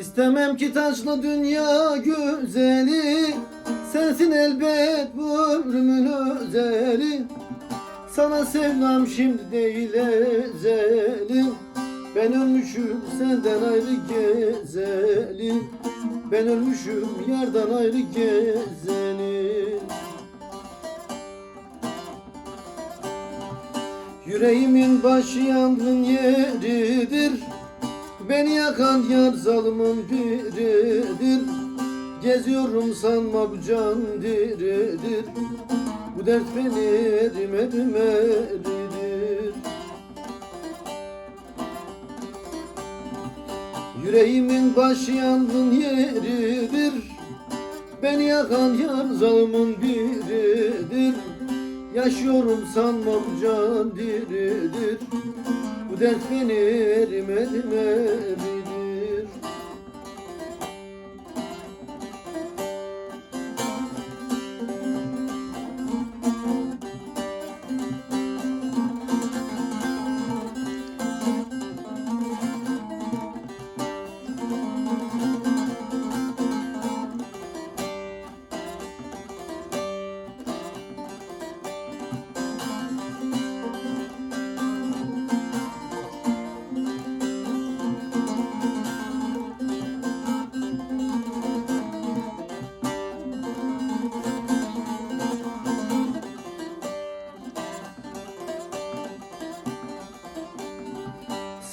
İstemem ki taşlı dünya güzeli Sensin elbet bu ömrümün özeli. Sana sevdam şimdi değil ezeli Ben ölmüşüm senden ayrı gezeli. Ben ölmüşüm yardan ayrı gezeli. Yüreğimin başı yangın yeridir Beni yakan yar zalımın biridir. Geziyorum sanma bu can diridir. Bu dert beni erim erim eridir. Yüreğimin başı yangın yeridir. Beni yakan yar zalımın biridir. Yaşıyorum sanma bu can diridir dert beni erim erim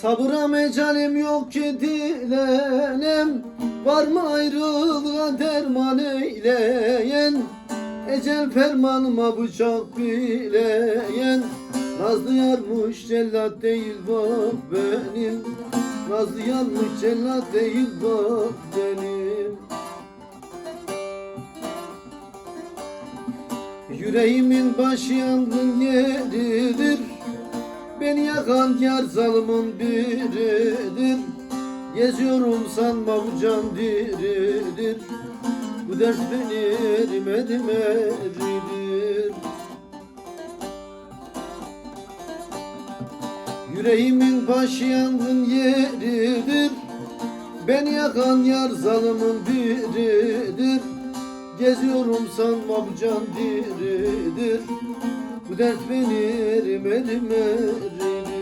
Sabıra mecalim yok ki dilenem? Var mı ayrılığa derman eyleyen? Ecel fermanıma bıçak bileyen? Nazlı yarmış cellat değil bak benim. Nazlı yarmış cellat değil bak benim. Yüreğimin başı yangın yeridir Beni yakan yar zalımın biridir. Geziyorum sanma bu can diridir. Bu dert beni erim erim eridir. Yüreğimin başı yangın yeridir. Beni yakan yar zalımın biridir Geziyorum sanma bu can diridir. Bu dert beni erim erim eridir